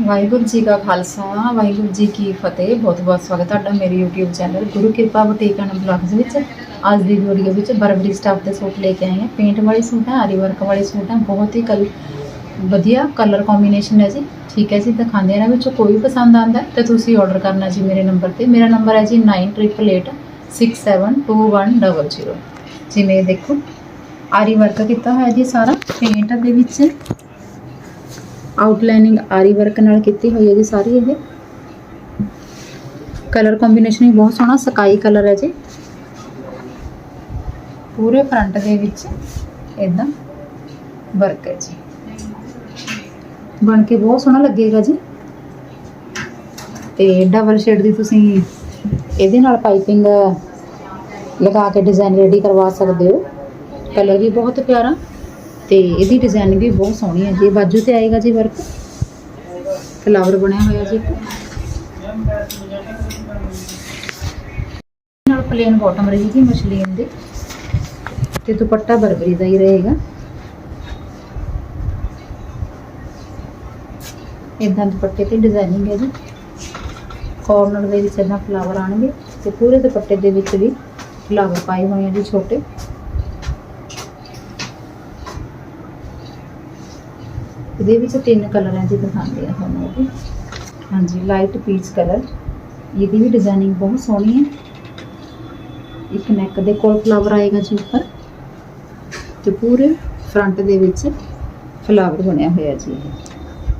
ਵਾਹਿਗੁਰੂ ਜੀ ਕਾ ਖਾਲਸਾ, ਵਾਹਿਗੁਰੂ ਜੀ ਕੀ ਫਤਿਹ। ਬਹੁਤ ਬਹੁਤ ਸਵਾਗਤ ਤੁਹਾਡਾ ਮੇਰੇ YouTube ਚੈਨਲ ਗੁਰੂ ਕਿਰਪਾ ਬੁਟੀਕ ਬਲੌਗਸ ਵਿੱਚ। ਅੱਜ ਦੀ ਵੀਡੀਓ ਵਿੱਚ ਬਰਬਰੀ ਸਟਾਫ ਦੇ ਸੂਟ ਲੈ ਕੇ ਆਏ ਹਾਂ। ਪੇਂਟ ਵਾਲੇ ਸੂਟ ਹੈ, ਆਰੀ ਵਰਕ ਵਾਲੇ ਸੂਟ ਹੈ। ਬਹੁਤ ਹੀ ਕਲ, ਵਧੀਆ ਕਲਰ ਕੰਬੀਨੇਸ਼ਨ ਹੈ ਜੀ। ਠੀਕ ਹੈ ਜੀ, ਦਿਖਾਉਂਦੇ ਇਹਨਾਂ ਵਿੱਚੋਂ ਕੋਈ ਵੀ ਪਸੰਦ ਆਉਂਦਾ ਹੈ ਤਾਂ ਤੁਸੀਂ ਆਰਡਰ ਕਰਨਾ ਜੀ ਮੇਰੇ ਨੰਬਰ ਤੇ। ਮੇਰਾ ਨੰਬਰ ਹੈ ਜੀ 9888672100 ਜਿਵੇਂ ਦੇਖੋ, ਆਰੀ ਵਰਕ ਕੀਤਾ ਹੋਇਆ ਜੀ ਸਾਰਾ। ਪੇਂਟ ਦੇ ਵਿੱਚ ਆਊਟਲਾਈਨਿੰਗ ਆਰੀ ਵਰਕ ਨਾਲ ਕੀਤੀ ਹੋਈ ਹੈ ਜੀ ਸਾਰੀ ਇਹ। ਕਲਰ ਕੰਬੀਨੇਸ਼ਨ ਵੀ ਬਹੁਤ ਸੋਹਣਾ, ਸਕਾਈ ਕਲਰ ਹੈ ਜੀ। ਪੂਰੇ ਫਰੰਟ ਦੇ ਵਿੱਚ ਇਦਾਂ ਵਰਕ ਹੈ ਜੀ। ਬਣ ਕੇ ਬਹੁਤ ਸੋਹਣਾ ਲੱਗੇਗਾ ਜੀ। ਤੇ ਡਬਲ ਸ਼ੇਡ ਦੀ ਤੁਸੀਂ ਇਹਦੇ ਨਾਲ ਪਾਈਪਿੰਗ ਲਗਾ ਕੇ ਡਿਜ਼ਾਈਨ ਰੈਡੀ ਕਰਵਾ ਸਕਦੇ ਹੋ। ਕਲਰ ਵੀ ਬਹੁਤ ਪਿਆਰਾ। ਤੇ ਇਹਦੀ ਡਿਜ਼ਾਈਨ ਵੀ ਬਹੁਤ ਸੋਹਣੀ ਹੈ ਜੀ। ਬਾਜੂ ਤੇ ਆਏਗਾ ਜੀ ਵਰਕ ਫਲਾਵਰ ਬਣਿਆ ਹੋਇਆ ਜੀ। ਨਾਲ ਪਲੇਨ ਬਾਟਮ ਰਹੇਗੀ ਮਸ਼ਲੀਨ ਦੀ। ਤੇ ਦੁਪੱਟਾ ਬਰਬਰੀ ਦਾ ਹੀ ਰਹੇਗਾ। ਇਦਾਂ ਦੁਪੱਟੇ ਤੇ ਡਿਜ਼ਾਈਨਿੰਗ ਹੈ ਜੀ। ਕਾਰਨਰ ਦੇ ਵਿੱਚ ਇਦਾਂ ਫਲਾਵਰ ਆਣਗੇ ਤੇ ਪੂਰੇ ਦੁਪੱਟੇ ਦੇ ਵਿੱਚ ਵੀ ਫਲਾਵਰ ਪਾਏ ਹੋਏ ਆ ਜੀ ਛੋਟੇ। ਇਹਦੇ ਵਿੱਚ ਤਿੰਨ ਕਲਰ ਹੈ ਜੀ ਦਿਖਾਉਂਦੇ ਆ ਤੁਹਾਨੂੰ ਉਹ ਹਾਂਜੀ ਲਾਈਟ ਪੀਚ ਕਲਰ ਇਹਦੀ ਵੀ ਡਿਜ਼ਾਈਨਿੰਗ ਬਹੁਤ ਸੋਹਣੀ ਹੈ। ਇੱਕ ਨੈਕ ਦੇ ਕੋਲ ਫਲਾਵਰ ਆਏਗਾ ਜੀ ਉੱਪਰ। ਤੇ ਪੂਰੇ ਫਰੰਟ ਦੇ ਵਿੱਚ ਫਲਾਵਰ ਬਣਿਆ ਹੋਇਆ ਜੀ ਇਹ।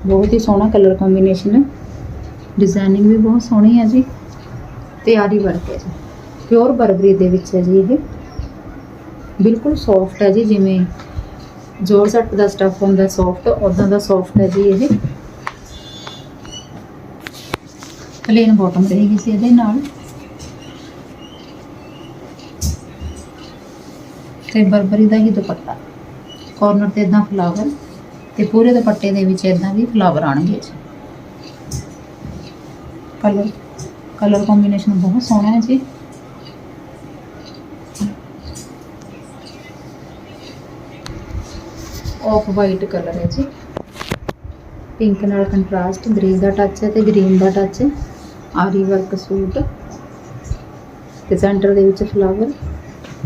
ਬਹੁਤ ਹੀ ਸੋਹਣਾ ਕਲਰ ਕੰਬੀਨੇਸ਼ਨ ਹੈ। ਡਿਜ਼ਾਈਨਿੰਗ ਵੀ ਬਹੁਤ ਸੋਹਣੀ ਹੈ ਜੀ। ਤੇ ਆਰੀ ਵਰਕ ਹੈ ਜੀ। ਪਿਓਰ ਬਰਬਰੀ ਦੇ ਵਿੱਚ ਹੈ ਜੀ ਇਹ। ਬਿਲਕੁਲ ਸੌਫਟ ਹੈ ਜੀ, ਜਿਵੇਂ ਜੋਰ ਸੱਟ ਦਾ ਸਟਫ ਹੁੰਦਾ ਸੌਫਟ ਉਦਾਂ ਦਾ ਸੌਫਟ ਹੈ ਜੀ ਇਹ। ਪਲੇਨ ਬਾਟਮ ਰਹੇਗੀ ਸੀ ਇਹਦੇ ਨਾਲ। ਤੇ ਬਰਬਰੀ ਦਾ ਹੀ ਦੁਪੱਟਾ। ਕਾਰਨਰ ਤੇ ਇਦਾਂ ਫਲਾਵਰ ਤੇ ਪੂਰੇ ਦੁਪੱਟੇ ਦੇ ਵਿੱਚ ਇਦਾਂ ਵੀ ਫਲਾਵਰ ਆਣਗੇ ਜੀ। ਕਲਰ ਕਲਰ ਕੰਬੀਨੇਸ਼ਨ ਬਹੁਤ ਸੋਹਣਾ ਹੈ ਜੀ। ਆਫ ਵਾਈਟ ਕਲਰ ਹੈ ਜੀ। ਪਿੰਕ ਨਾਲ ਕੰਟਰਾਸਟ ਗ੍ਰੇ ਦਾ ਟੱਚ ਹੈ ਤੇ ਗ੍ਰੀਨ ਦਾ ਟੱਚ ਹੈ। ਆਰੀ ਵਰਕ ਸੂਟ ਤੇ ਸੈਂਟਰ ਦੇ ਵਿੱਚ ਫਲਾਵਰ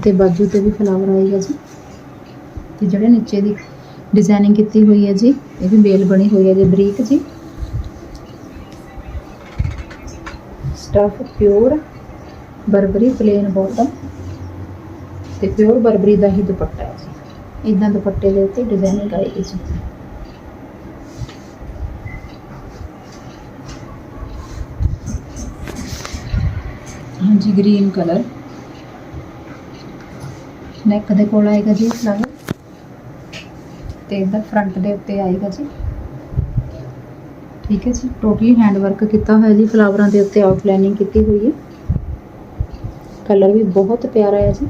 ਤੇ ਬਾਜੂ ਤੇ ਵੀ ਫਲਾਵਰ ਆਏਗਾ ਜੀ। ਤੇ ਜਿਹੜੇ ਨੀਚੇ ਦੀ ਡਿਜ਼ਾਈਨਿੰਗ ਕੀਤੀ ਹੋਈ ਹੈ ਜੀ, ਇਹ ਵੀ ਬੇਲ ਬਣੀ ਹੋਈ ਹੈ ਜੀ, ਬਰੀਕ ਜੀ। Stuff pure Burberry plain bottom ਤੇ ਪਿਓਰ ਬਰਬਰੀ ਦਾ ਹੀ ਦੁਪੱਟਾ ਹੈ। ਇਦਾਂ ਦੁਪੱਟੇ ਦੇ ਉੱਤੇ ਡਿਜ਼ਾਈਨਿੰਗ ਆਏਗੀ ਜੀ ਹਾਂਜੀ ਗ੍ਰੀਨ ਕਲਰ ਨੈਕ ਦੇ ਕੋਲ ਆਏਗਾ ਜੀ ਫਲਾਵਰ ਤੇ ਇਧਰ ਫਰੰਟ ਦੇ ਉੱਤੇ ਆਏਗਾ ਜੀ। ਠੀਕ ਹੈ ਜੀ ਟੋਟਲੀ ਹੈਂਡ ਵਰਕ ਕੀਤਾ ਹੋਇਆ ਜੀ ਫਲਾਵਰਾਂ ਦੇ ਉੱਤੇ ਆਊਟਲਾਈਨਿੰਗ ਕੀਤੀ ਹੋਈ ਹੈ। ਕਲਰ ਵੀ ਬਹੁਤ ਪਿਆਰਾ ਹੈ ਜੀ।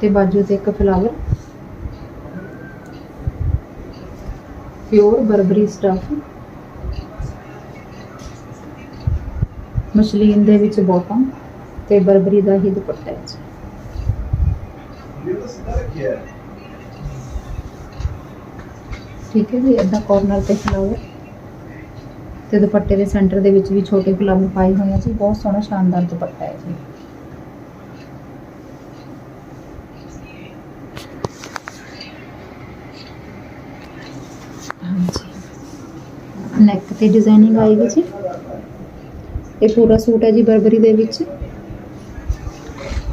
ਤੇ ਬਾਜੂ ਤੇ ਇੱਕ flower pure Burberry stuff. Muslin ਦੇ ਵਿੱਚ ਬੋਟਮ ਤੇ ਬਰਬਰੀ ਦਾ ਹੀ ਦੁਪੱਟਾ ਹੈ। ਠੀਕ ਹੈ ਜੀ ਇਦਾਂ ਕਾਰਨਰ ਤੇ ਫਲਾਵਰ ਤੇ ਦੁਪੱਟੇ ਦੇ ਸੈਂਟਰ ਦੇ ਵਿੱਚ ਵੀ ਛੋਟੇ ਫਲਾਵਰ ਪਾਏ ਹੋਏ ਆ ਜੀ, ਬਹੁਤ ਸੋਹਣਾ, ਸ਼ਾਨਦਾਰ ਦੁਪੱਟਾ ਹੈ ਜੀ। ਨੈਕ ਤੇ ਡਿਜ਼ਾਈਨਿੰਗ ਆਏਗੀ ਜੀ ਇਹ ਪੂਰਾ ਸੂਟ ਹੈ ਜੀ ਬਰਬਰੀ ਦੇ ਵਿੱਚ।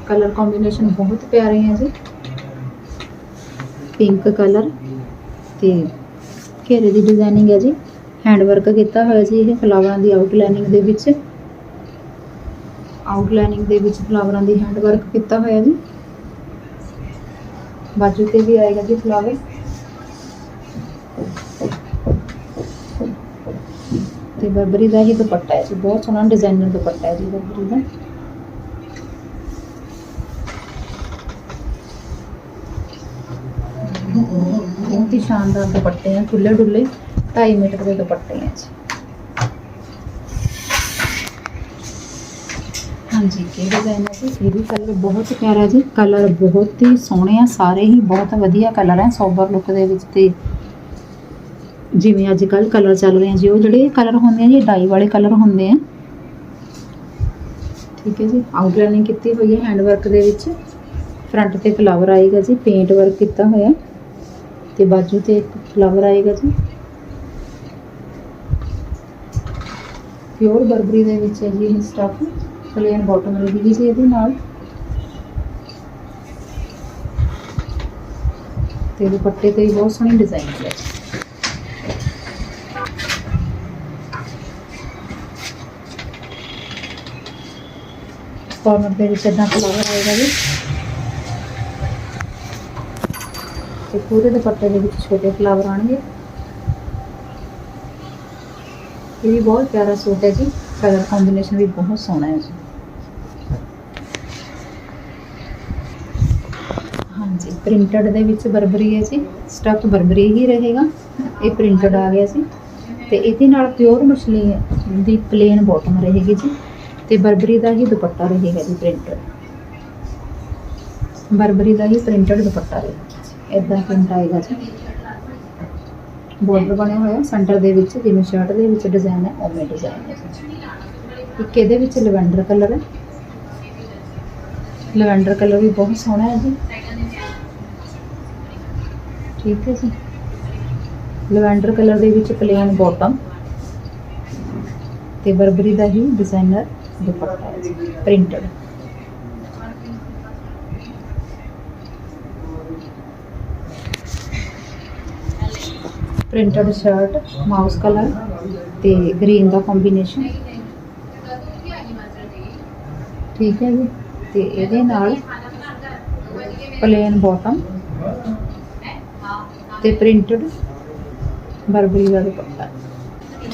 ਕਲਰ ਕੰਬੀਨੇਸ਼ਨ ਬਹੁਤ ਪਿਆਰੇ ਹੈ ਜੀ। ਪਿੰਕ ਕਲਰ ਤੇ ਘੇਰੇ ਦੀ ਡਿਜ਼ਾਈਨਿੰਗ ਹੈ ਜੀ। ਹੈਂਡ ਵਰਕ ਕੀਤਾ ਹੋਇਆ ਜੀ ਇਹ ਫਲਾਵਰਾਂ ਦੀ ਆਊਟਲਾਈਨਿੰਗ ਦੇ ਵਿੱਚ। ਆਊਟਲਾਈਨਿੰਗ ਦੇ ਵਿੱਚ ਫਲਾਵਰਾਂ ਦੀ ਹੈਂਡ ਵਰਕ ਕੀਤਾ ਹੋਇਆ ਜੀ। ਬਾਜੂ ਤੇ ਵੀ ਆਏਗਾ ਜੀ ਫਲਾਵਰ ਤੇ ਬਰਬਰੀ ਦਾ ਹੀ ਦੁਪੱਟਾ ਹੈ ਜੀ ਬਹੁਤ ਸੋਹਣਾ ਡਿਜ਼ਾਈਨਰ ਦੁਪੱਟਾ ਹੈ ਜੀ ਬਰਬਰੀ ਦਾ ਬਹੁਤ ਹੀ ਸ਼ਾਨਦਾਰ ਦੁਪੱਟੇ ਆ ਖੁੱਲੇ ਡੁੱਲੇ 2.5 ਮੀਟਰ ਦੇ ਦੁਪੱਟੇ ਆ ਜੀ ਹਾਂਜੀ ਕੀ ਡਿਜ਼ਾਈਨ ਹੈ ਜੀ ਇਹ ਵੀ ਕਲਰ ਬਹੁਤ ਪਿਆਰਾ ਜੀ ਕਲਰ ਬਹੁਤ ਹੀ ਸੋਹਣੇ ਆ ਸਾਰੇ ਹੀ ਬਹੁਤ ਵਧੀਆ ਕਲਰ ਹੈ ਸੋਬਰ ਲੁੱਕ ਦੇ ਵਿੱਚ ਤੇ ਜਿਵੇਂ ਅੱਜ ਕੱਲ ਕਲਰ ਚੱਲ ਰਹੇ ਆ ਜੀ, ਉਹ ਜਿਹੜੇ ਕਲਰ ਹੁੰਦੇ ਆ ਜੀ ਡਾਈ ਵਾਲੇ ਕਲਰ ਹੁੰਦੇ ਆ। ਠੀਕ ਹੈ ਜੀ ਆਊਟਲਾਈਨਿੰਗ ਕੀਤੀ ਹੋਈ ਹੈ ਹੈਂਡ ਵਰਕ ਦੇ ਵਿੱਚ। ਫਰੰਟ ਤੇ ਫਲਾਵਰ ਆਏਗਾ ਜੀ ਪੇਂਟ ਵਰਕ ਕੀਤਾ ਹੋਇਆ। ਤੇ ਬਾਜੂ ਤੇ ਇੱਕ ਫਲਾਵਰ ਆਏਗਾ ਜੀ। ਪਿਓਰ ਬਰਬਰੀ ਦੇ ਵਿੱਚ ਹੈ ਜੀ ਇਹ ਸਟਫ ਪਲੇਨ ਬਾਟਮ ਰਹੇਗੀ ਜੀ ਇਹਦੇ ਨਾਲ। ਤੇ ਦੁਪੱਟੇ ਤੇ ਬਹੁਤ ਸੋਹਣੀ ਡਿਜ਼ਾਈਨ ਹੈ ਜੀ ਦੇ ਵਿੱਚ ਇਦਾਂ ਫਲਾਵਰ ਆਏਗਾ ਜੀ। ਤੇ ਪੂਰੇ ਦੁਪੱਟੇ ਦੇ ਵਿੱਚ ਛੋਟੇ ਫਲਾਵਰ ਆਣਗੇ ਇਹ ਵੀ ਬਹੁਤ ਪਿਆਰਾ ਸੂਟ ਹੈ ਜੀ। ਕਲਰ ਕੰਬੀਨੇਸ਼ਨ ਵੀ ਬਹੁਤ ਸੋਹਣਾ ਹੈ ਜੀ। ਹਾਂਜੀ ਪ੍ਰਿੰਟਡ ਦੇ ਵਿੱਚ ਬਰਬਰੀ ਹੈ ਜੀ। ਸਟਫ ਬਰਬਰੀ ਹੀ ਰਹੇਗਾ। ਇਹ ਪ੍ਰਿੰਟਡ ਆ ਗਿਆ ਸੀ ਤੇ ਇਹਦੇ ਨਾਲ ਪਿਓਰ ਮਛਲੀ ਦੀ ਪਲੇਨ ਬਾਟਮ ਰਹੇਗੀ ਜੀ। ਤੇ ਬਰਬਰੀ ਦਾ ਹੀ ਦੁਪੱਟਾ ਰਹੇਗਾ ਜੀ ਪ੍ਰਿੰਟਡ ਬਰਬਰੀ ਦਾ ਹੀ ਪ੍ਰਿੰਟਡ ਦੁਪੱਟਾ ਰਹੇਗਾ। ਇਦਾਂ ਪ੍ਰਿੰਟ ਆਏਗਾ ਜੀ। ਬਾਰਡਰ ਬਣਿਆ ਹੋਇਆ ਸੈਂਟਰ ਦੇ ਵਿੱਚ ਜਿਵੇਂ ਸ਼ਰਟ ਦੇ ਵਿੱਚ ਡਿਜ਼ਾਈਨ ਹੈ, ਉਵੇਂ ਡਿਜ਼ਾਈਨ ਹੈ ਇੱਕ ਇਹਦੇ ਵਿੱਚ ਲਵੈਂਡਰ ਕਲਰ ਹੈ। ਲਵੈਂਡਰ ਕਲਰ ਵੀ ਬਹੁਤ ਸੋਹਣਾ ਹੈ ਜੀ। ਠੀਕ ਹੈ ਜੀ। ਲਵੈਂਡਰ ਕਲਰ ਦੇ ਵਿੱਚ ਪਲੇਨ ਬਾਟਮ ਤੇ ਬਰਬਰੀ ਦਾ ਹੀ designer dupatta printed printed shirt mouse colour ਤੇ ਗ੍ਰੀਨ ਦਾ ਕੰਬੀਨੇਸ਼ਨ ਠੀਕ ਹੈ ਜੀ, ਤੇ ਇਹਦੇ ਨਾਲ ਪਲੇਨ ਬਾਟਮ ਤੇ ਪ੍ਰਿੰਟਡ ਬਰਬਰੀ ਦਾ ਦੁਪੱਟਾ।